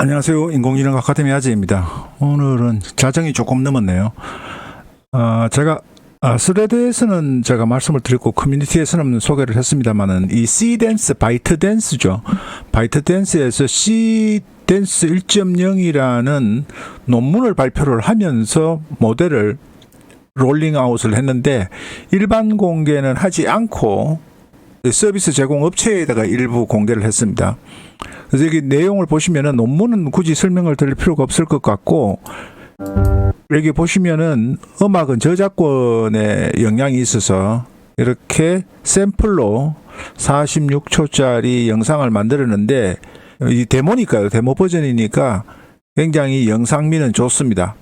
안녕하세요. 인공지능 아카데미 아재입니다. 오늘은 자정이 조금 넘었네요. 아, 제가 아, 스레드에서는 제가 말씀을 드렸고 커뮤니티에서는 소개를 했습니다만은 이 C 댄스, 바이트 댄스죠. 바이트 댄스에서 C 댄스 1.0이라는 논문을 발표를 하면서 모델을 롤링 아웃을 했는데 일반 공개는 하지 않고 서비스 제공 업체에다가 일부 공개를 했습니다. 그래서 여기 내용을 보시면은 논문은 굳이 설명을 드릴 필요가 없을 것 같고 여기 보시면은 음악은 저작권에 영향이 있어서 이렇게 샘플로 46초짜리 영상을 만들었는데 이 데모니까요. 데모 버전이니까 굉장히 영상미는 좋습니다.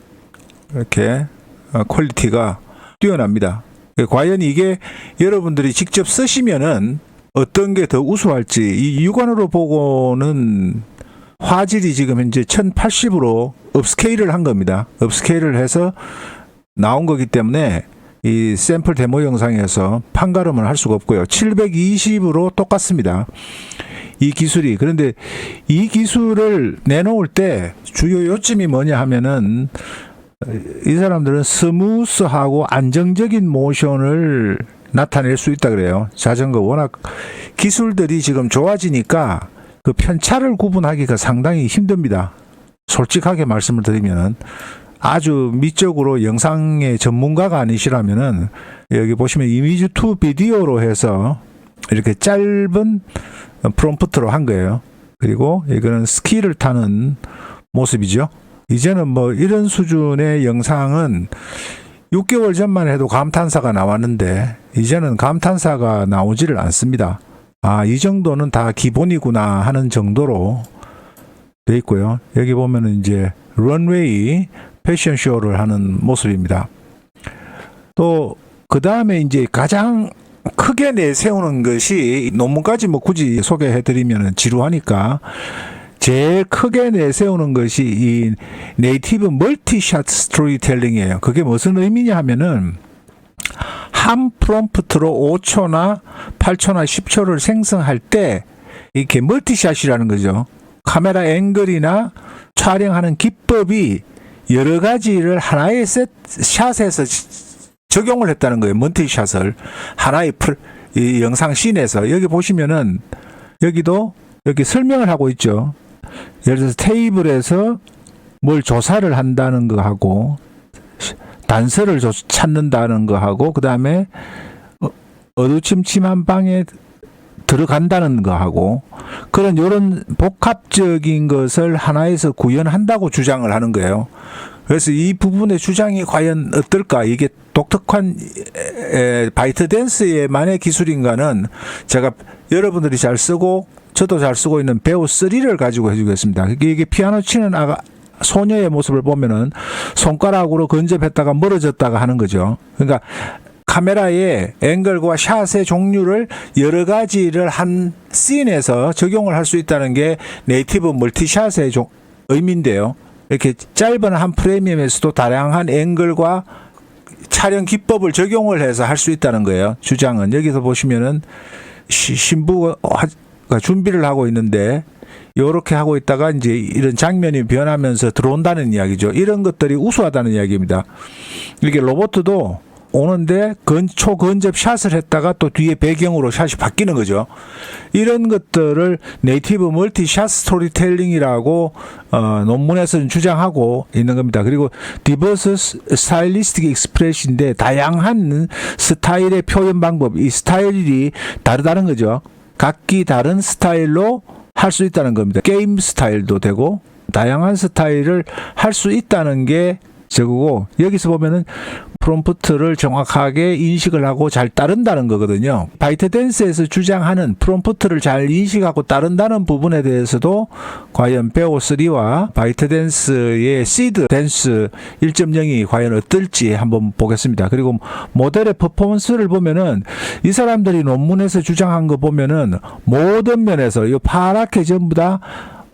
이렇게 어, 퀄리티가 뛰어납니다. 과연 이게 여러분들이 직접 쓰시면은 어떤 게 더 우수할지 이 육안으로 보고는 화질이 지금 현재 1080으로 업스케일을 한 겁니다. 업스케일을 해서 나온 거기 때문에 이 샘플 데모 영상에서 판가름을 할 수가 없고요. 720으로 똑같습니다. 이 기술이 그런데 이 기술을 내놓을 때 주요 요점이 뭐냐 하면은 이 사람들은 스무스하고 안정적인 모션을 나타낼 수 있다 그래요. 자전거 워낙 기술들이 지금 좋아지니까 그 편차를 구분하기가 상당히 힘듭니다. 솔직하게 말씀을 드리면은 아주 미적으로 영상의 전문가가 아니시라면은 여기 보시면 이미지 투 비디오로 해서 이렇게 짧은 프롬프트로 한 거예요. 그리고 이거는 스키를 타는 모습이죠. 이제는 뭐 이런 수준의 영상은 6개월 전만 해도 감탄사가 나왔는데 이제는 감탄사가 나오지를 않습니다. 아, 이 정도는 다 기본이구나 하는 정도로 돼 있고요. 여기 보면은 이제 런웨이 패션쇼를 하는 모습입니다. 또 그 다음에 이제 가장 크게 내세우는 것이 논문까지 뭐 굳이 소개해 드리면 지루하니까 제일 크게 내세우는 것이 이 네이티브 멀티샷 스토리텔링이에요. 그게 무슨 의미냐 하면은 한 프롬프트로 5초나 8초나 10초를 생성할 때 이렇게 멀티샷이라는 거죠. 카메라 앵글이나 촬영하는 기법이 여러 가지를 하나의 셋 샷에서 적용을 했다는 거예요. 멀티샷을 하나의 풀, 이 영상 씬에서 여기 보시면은 여기도 여기 설명을 하고 있죠. 예를 들어서 테이블에서 뭘 조사를 한다는 거 하고 단서를 조- 찾는다는 거 하고 그 다음에 어두침침한 방에 들어간다는 거 하고 그런 요런 복합적인 것을 하나에서 구현한다고 주장을 하는 거예요. 그래서 이 부분의 주장이 과연 어떨까? 이게 독특한 에, 바이트 댄스의만의 기술인가는 제가 여러분들이 잘 쓰고 저도 잘 쓰고 있는 배우 3를 가지고 해주겠습니다. 이게, 피아노 치는 아가 소녀의 모습을 보면은 손가락으로 건접했다가 멀어졌다가 하는 거죠. 그러니까 카메라의 앵글과 샷의 종류를 여러 가지를 한 씬에서 적용을 할 수 있다는 게 네이티브 멀티샷의 종- 의미인데요. 이렇게 짧은 한 프레임에서도 다양한 앵글과 촬영 기법을 적용을 해서 할 수 있다는 거예요. 주장은 여기서 보시면은 시- 신부 가 하- 준비를 하고 있는데 요렇게 하고 있다가 이제 이런 장면이 변하면서 들어온다는 이야기죠. 이런 것들이 우수하다는 이야기입니다. 이게 로봇도 오는데 건, 초건접 샷을 했다가 또 뒤에 배경으로 샷이 바뀌는 거죠. 이런 것들을 네이티브 멀티샷 스토리텔링이라고 어, 논문에서는 주장하고 있는 겁니다. 그리고 디버스 스타일리스틱 익스프레시인데 다양한 스타일의 표현 방법, 이 스타일이 다르다는 거죠. 각기 다른 스타일로 할 수 있다는 겁니다. 게임 스타일도 되고 다양한 스타일을 할 수 있다는 게 저거고 여기서 보면은 프롬프트를 정확하게 인식을 하고 잘 따른다는 거거든요. 바이트 댄스에서 주장하는 프롬프트를 잘 인식하고 따른다는 부분에 대해서도 과연 베오 3와 바이트 댄스의 시드 댄스 1.0이 과연 어떨지 한번 보겠습니다. 그리고 모델의 퍼포먼스를 보면은 이 사람들이 논문에서 주장한 거 보면은 모든 면에서 이 파랗게 전부 다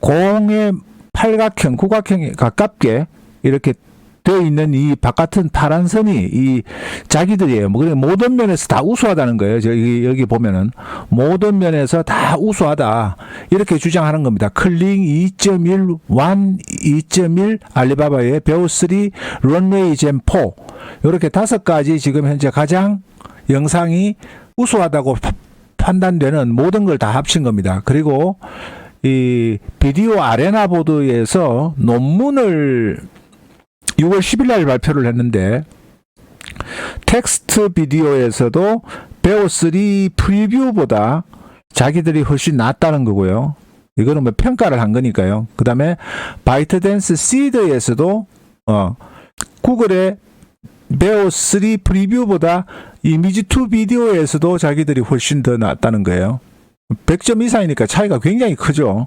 공의 팔각형, 구각형에 가깝게 이렇게 되어 있는 이 바깥은 파란 선이 이 자기들이에요. 뭐 그래 모든 면에서 다 우수하다는 거예요. 저기 여기 보면은 모든 면에서 다 우수하다 이렇게 주장하는 겁니다. 클링 2.1, 완 2.1, 알리바바의 베오 3, 런웨이 젠 4 이렇게 다섯 가지 지금 현재 가장 영상이 우수하다고 파- 판단되는 모든 걸 다 합친 겁니다. 그리고 이 비디오 아레나 보드에서 논문을 6월 10일 날 발표를 했는데 텍스트 비디오에서도 베오 3 프리뷰보다 자기들이 훨씬 낫다는 거고요. 이거는 뭐 평가를 한 거니까요. 그 다음에 바이트댄스 시드에서도 어, 구글의 베오 3 프리뷰보다 이미지 2 비디오에서도 자기들이 훨씬 더 낫다는 거예요. 100점 이상이니까 차이가 굉장히 크죠.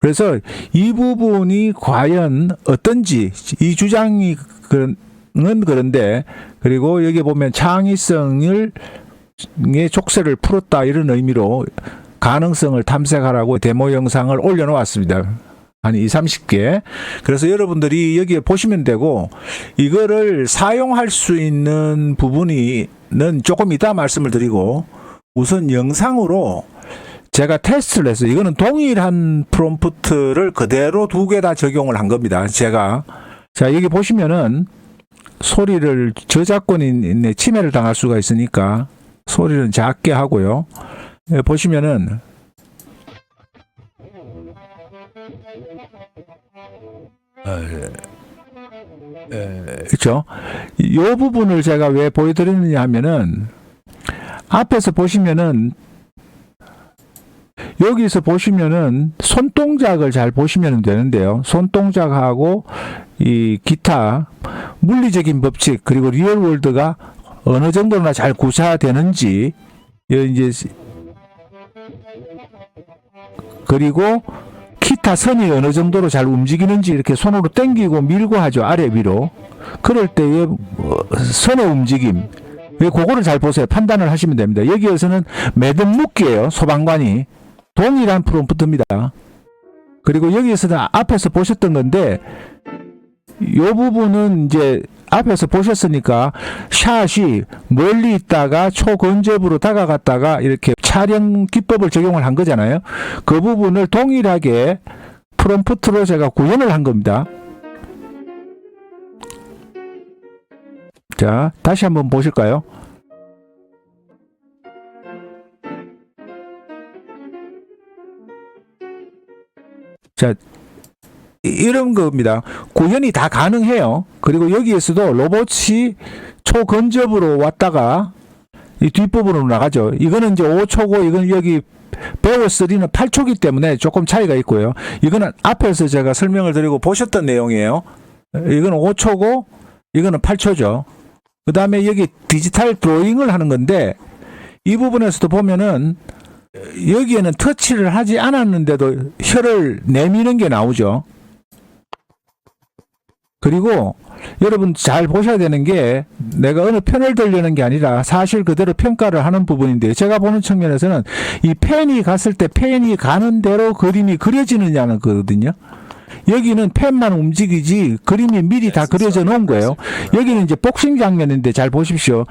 그래서 이 부분이 과연 어떤지 이 주장이 그는 그런데 그리고 여기 보면 창의성을 의 족쇄를 풀었다 이런 의미로 가능성을 탐색하라고 데모 영상을 올려놓았습니다. 한 2, 30개. 그래서 여러분들이 여기에 보시면 되고 이거를 사용할 수 있는 부분이는 조금 이따 말씀을 드리고 우선 영상으로 제가 테스트를 해서 이거는 동일한 프롬프트를 그대로 두 개 다 적용을 한 겁니다. 제가 자 여기 보시면은 소리를 저작권인의 침해를 당할 수가 있으니까 소리는 작게 하고요. 예, 보시면은 그렇죠. 이 부분을 제가 왜 보여드리느냐 하면은 앞에서 보시면은 여기서 보시면은 손동작을 잘 보시면 되는데요. 손동작하고 이 기타 물리적인 법칙 그리고 리얼 월드가 어느 정도나 잘 구사되는지 여 이제 그리고 기타 선이 어느 정도로 잘 움직이는지 이렇게 손으로 당기고 밀고 하죠 아래 위로. 그럴 때의 어, 선의 움직임. 왜 그거를 잘 보세요. 판단을 하시면 됩니다. 여기에서는 매듭 묶기예요 소방관이 동일한 프롬프트입니다 그리고 여기에서는 앞에서 보셨던 건데 이 부분은 이제 앞에서 보셨으니까 샷이 멀리 있다가 초근접으로 다가갔다가 이렇게 촬영 기법을 적용을 한 거잖아요. 그 부분을 동일하게 프롬프트로 제가 구현을 한 겁니다. 자, 다시 한번 보실까요? 자, 이- 이런 겁니다. 구현이 다 가능해요. 그리고 여기에서도 로봇이 초근접으로 왔다가 이 뒷부분으로 나가죠. 이거는 이제 5초고 이건 여기 베어 3는 8초기 때문에 조금 차이가 있고요. 이거는 앞에서 제가 설명을 드리고 보셨던 내용이에요. 이거는 5초고 이거는 8초죠. 그 다음에 여기 디지털 드로잉을 하는 건데 이 부분에서도 보면은 여기에는 터치를 하지 않았는데도 혀를 내미는 게 나오죠. 그리고 여러분 잘 보셔야 되는 게 내가 어느 편을 들려는 게 아니라 사실 그대로 평가를 하는 부분인데 제가 보는 측면에서는 이 펜이 갔을 때 펜이 가는 대로 그림이 그려지느냐는 거거든요. 여기는 펜만 움직이지 그림이 미리 다 그려져 놓은 거예요. 여기는 이제 복싱 장면인데 잘 보십시오.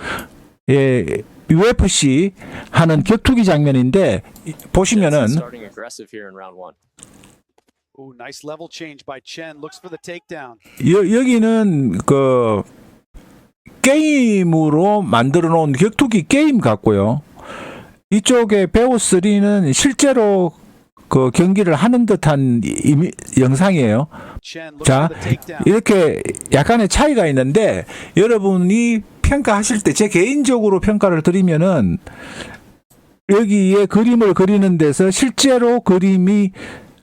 예, UFC 하는 격투기 장면인데 이- 보시면은 starting aggressive here in round one. Ooh, nice level change by Chen. Looks for the takedown. 여, 여기는 그 게임으로 만들어 놓은 격투기 게임 같고요. 이쪽에 베오 3는 실제로 그 경기를 하는 듯한 이미, 영상이에요. 자. 이렇게 약간의 차이가 있는데 여러분이 평가하실 때 제 개인적으로 평가를 드리면은 여기에 그림을 그리는 데서 실제로 그림이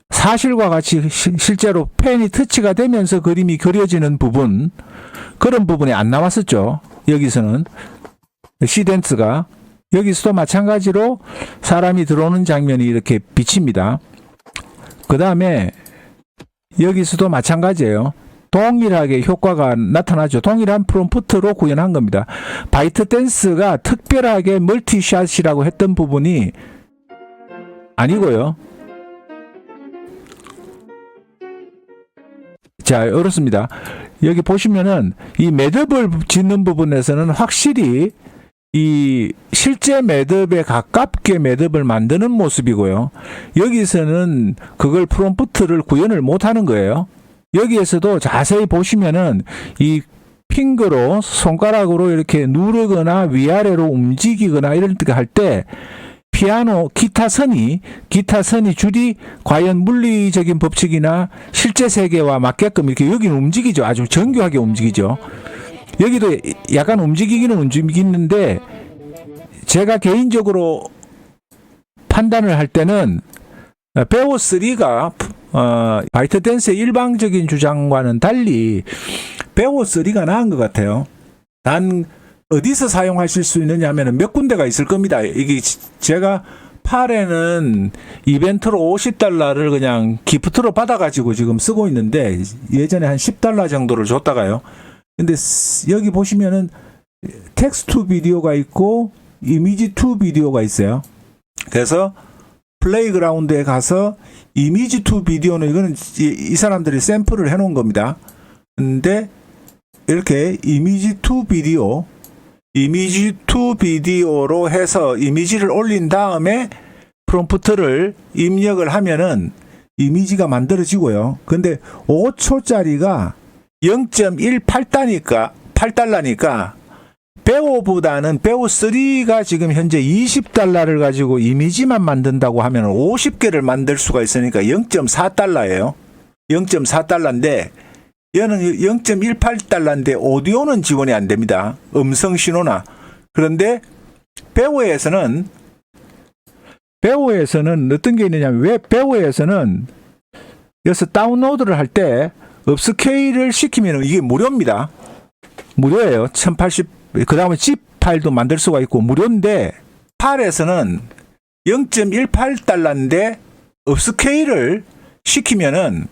사실과 같이 시- 실제로 펜이 터치가 되면서 그림이 그려지는 부분 그런 부분이 안 나왔었죠. 여기서는 시덴스가 여기서도 마찬가지로 사람이 들어오는 장면이 이렇게 비칩니다. 그 다음에 여기서도 마찬가지예요. 동일하게 효과가 나타나죠. 동일한 프롬프트로 구현한 겁니다. 바이트 댄스가 특별하게 멀티샷이라고 했던 부분이 아니고요. 자, 어렵습니다. 여기 보시면은 이 매듭을 짓는 부분에서는 확실히 이 실제 매듭에 가깝게 매듭을 만드는 모습이고요. 여기서는 그걸 프롬프트를 구현을 못 하는 거예요. 여기에서도 자세히 보시면은 이 핑거로 손가락으로 이렇게 누르거나 위아래로 움직이거나 이럴 때할때 피아노 기타 선이 기타 선이 줄이 과연 물리적인 법칙이나 실제 세계와 맞게끔 이렇게 여기는 움직이죠. 아주 정교하게 움직이죠. 여기도 약간 움직이기는 움직이는데 제가 개인적으로 판단을 할 때는 베오 3가 어, 바이트 댄스의 일방적인 주장과는 달리 베오 3가 나은 것 같아요. 단 어디서 사용하실 수 있느냐 하면 몇 군데가 있을 겁니다. 이게 지- 제가 8에는 이벤트로 50달러를 그냥 기프트로 받아가지고 지금 쓰고 있는데 예전에 한 10달러 정도를 줬다가요. 근데 스- 여기 보시면은 텍스트 투 비디오가 있고 이미지 투 비디오가 있어요. 그래서 플레이그라운드에 가서 이미지 투 비디오는 이거는 이, 이 사람들이 샘플을 해 놓은 겁니다. 근데 이렇게 이미지 투 비디오 이미지 투 비디오로 해서 이미지를 올린 다음에 프롬프트를 입력을 하면은 이미지가 만들어지고요. 근데 5초짜리가 0.18달러니까 8달러니까 베오보다는 베오 3가 지금 현재 20달러를 가지고 이미지만 만든다고 하면 50개를 만들 수가 있으니까 0.4달러예요. 0.4달러인데 얘는 0.18달러인데 오디오는 지원이 안 됩니다. 음성 신호나. 그런데 베오에서는 베오에서는 어떤 게 있느냐면 왜 베오에서는 여기서 다운로드를 할 때 업스케일을 시키면 이게 무료입니다. 무료예요. 1080, 그 다음에 zip 파일도 만들 수가 있고 무료인데 팔에서는 0.18달러인데 업스케일을 시키면은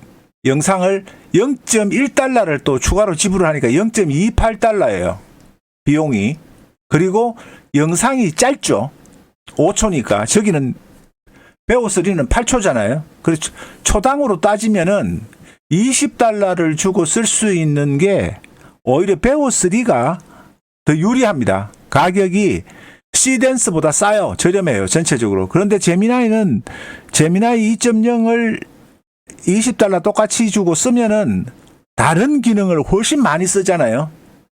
영상을 0.1달러를 또 추가로 지불을 하니까 0.28달러예요. 비용이. 그리고 영상이 짧죠. 5초니까. 저기는 베오3는 8초잖아요. 그래서 초당으로 따지면은 20달러를 주고 쓸 수 있는 게 오히려 베오3가 더 유리합니다. 가격이 시댄스보다 싸요. 저렴해요. 전체적으로. 그런데 제미나이는 제미나이 2.0을 20달러 똑같이 주고 쓰면은 다른 기능을 훨씬 많이 쓰잖아요.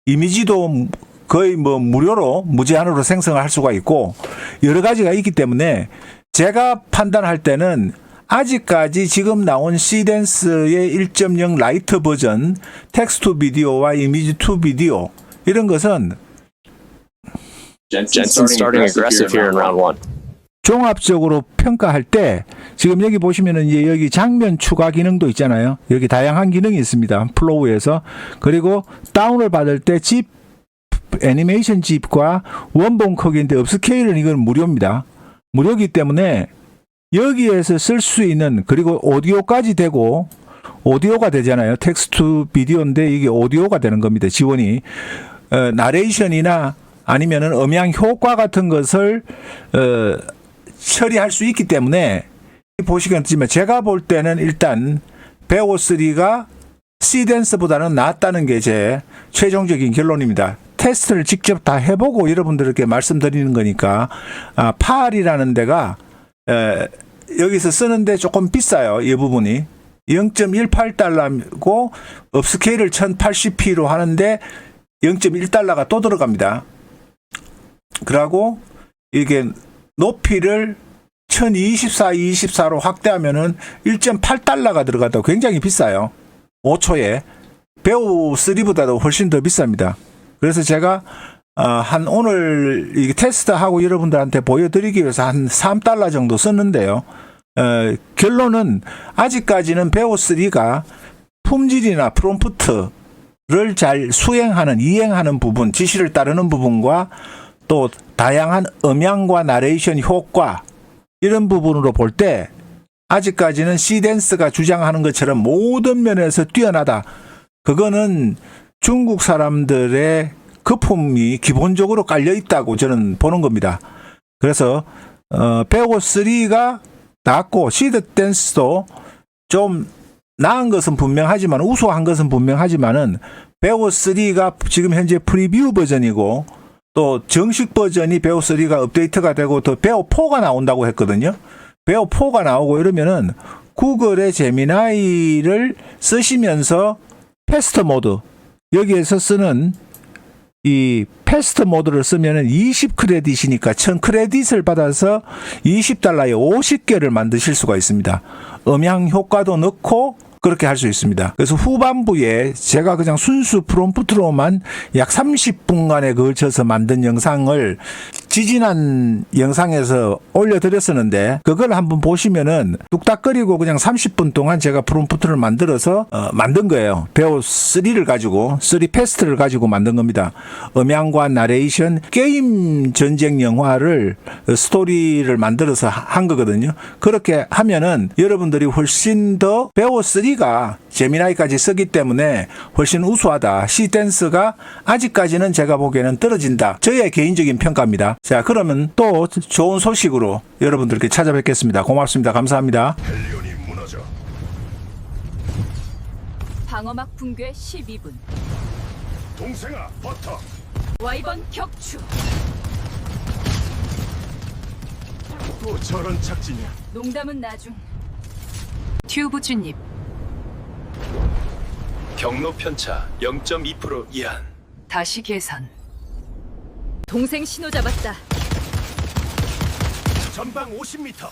이미지도 거의 뭐 무료로 무제한으로 생성을 할 수가 있고 여러 가지가 있기 때문에 제가 판단할 때는 아직까지 지금 나온 시댄스의 1.0 라이트 버전 텍스트 비디오와 이미지 투 비디오 이런 것은 Jensen starting aggressive here in round one. 종합적으로 평가할 때 지금 여기 보시면은 이제 여기 장면 추가 기능도 있잖아요. 여기 다양한 기능이 있습니다. 플로우에서 그리고 다운을 받을 때 집 애니메이션 집과 원본 크기인데 업스케일은 이건 무료입니다. 무료기 때문에 여기에서 쓸 수 있는 그리고 오디오까지 되고 오디오가 되잖아요. 텍스트 비디오인데 이게 오디오가 되는 겁니다. 지원이 어, 나레이션이나 아니면은 음향 효과 같은 것을 어, 처리할 수 있기 때문에 보시겠지만 제가 볼 때는 일단 베오3가 시댄스보다는 낫다는 게 제 최종적인 결론입니다. 테스트를 직접 다 해보고 여러분들께 말씀드리는 거니까 아, 팔이라는 데가 에, 여기서 쓰는데 조금 비싸요. 이 부분이 0.18달러고 업스케일을 1080p로 하는데 0.1달러가 또 들어갑니다. 그러고 이게 높이를 1024, 24로 확대하면은 1.8달러가 들어가다 굉장히 비싸요. 5초에. 배우 3보다도 훨씬 더 비쌉니다. 그래서 제가 어, 한 오늘 이 테스트하고 여러분들한테 보여드리기 위해서 한 3달러 정도 썼는데요. 어, 결론은 아직까지는 배우 3가 품질이나 프롬프트를 잘 수행하는 이행하는 부분, 지시를 따르는 부분과 또 다양한 음향과 나레이션 효과 이런 부분으로 볼 때 아직까지는 시댄스가 주장하는 것처럼 모든 면에서 뛰어나다. 그거는 중국 사람들의 거품이 기본적으로 깔려 있다고 저는 보는 겁니다. 그래서 어, 베고 3가 낫고 시드 댄스도 좀 나은 것은 분명하지만 우수한 것은 분명하지만은 베오 3가 지금 현재 프리뷰 버전이고 또 정식 버전이 베오 3가 업데이트가 되고 또 베오 4가 나온다고 했거든요. 베오 4가 나오고 이러면은 구글의 제미나이를 쓰시면서 패스트 모드 여기에서 쓰는 이 패스트 모드를 쓰면은 20 크레딧이니까 1000 크레딧을 받아서 20달러에 50개를 만드실 수가 있습니다. 음향 효과도 넣고 그렇게 할 수 있습니다. 그래서 후반부에 제가 그냥 순수 프롬프트로만 약 30분간에 걸쳐서 만든 영상을 지지난 영상에서 올려드렸었는데 그걸 한번 보시면은 뚝딱거리고 그냥 30분 동안 제가 프롬프트를 만들어서 어, 만든 거예요. 배우 3를 가지고 3 패스트를 가지고 만든 겁니다. 음향과 나레이션 게임 전쟁 영화를 어, 스토리를 만들어서 하- 한 거거든요. 그렇게 하면은 여러분들이 훨씬 더 배우 3가 제미나이까지 쓰기 때문에 훨씬 우수하다. 시댄스가 아직까지는 제가 보기에는 떨어진다. 저의 개인적인 평가입니다. 자, 그러면 또 좋은 소식으로 여러분들께 찾아뵙겠습니다. 고맙습니다. 감사합니다. 헬리온이 무너져 방어막 붕괴 12분. 동생아 버터 와이번 격추. 또 저런 착진이야 농담은 나중. 튜브 진입. 경로 편차 0.2% 이한 다시 계산. 동생 신호 잡았다. 전방 50m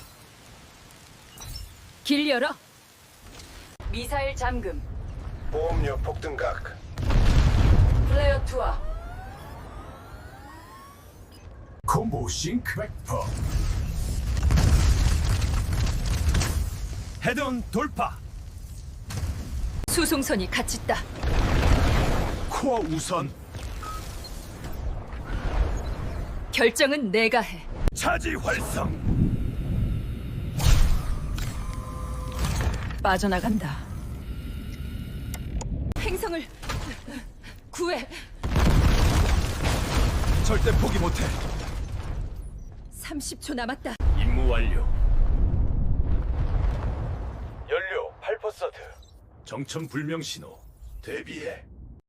길 열어. 미사일 잠금. 보험료 폭등각 플레어 투하. 콤보 싱크 벡터 헤드온 돌파 수송선이 있다. 코어 우선 결정은 내가 해. 차지 활성 빠져나간다. 행성을 구해. 절대 포기 못해 30초 남았다. 임무 완료 연료 8% 정천 불명 신호 대비해